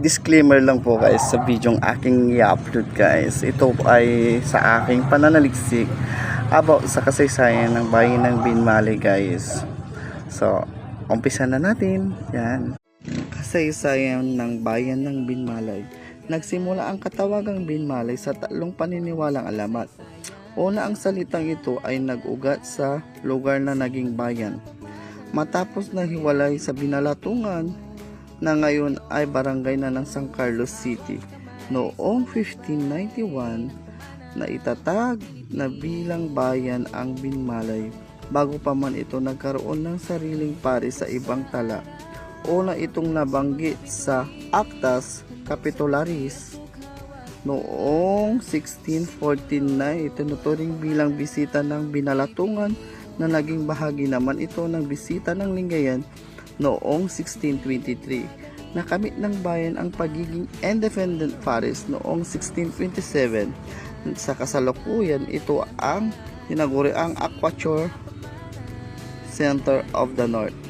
disclaimer lang po guys sa video aking i-upload guys. Ito ay sa aking pananaliksik about sa kasaysayan ng bayan ng Binmali guys. So, umpisa na natin. Yan. Kasaysayan ng bayan ng Binmalay. Nagsimula ang katawagang Binmalay sa tatlong paniniwalang alamat. Una ang salitang ito ay nag-ugat sa lugar na naging bayan. Matapos na hiwalay sa Binalatungan na ngayon ay barangay na ng San Carlos City. Noong 1591 na itatag na bilang bayan ang Binmalay bago pa man ito nagkaroon ng sariling pari sa ibang tala. Una itong nabanggit sa Actas Capitularis noong 1649 itinuturing bilang bisita ng binalatungan na naging bahagi naman ito ng bisita ng Lingayen noong 1623. Nakamit ng bayan ang pagiging independent paris noong 1627. Sa kasalukuyan, ito ang tinaguri ang Aquature Center of the North.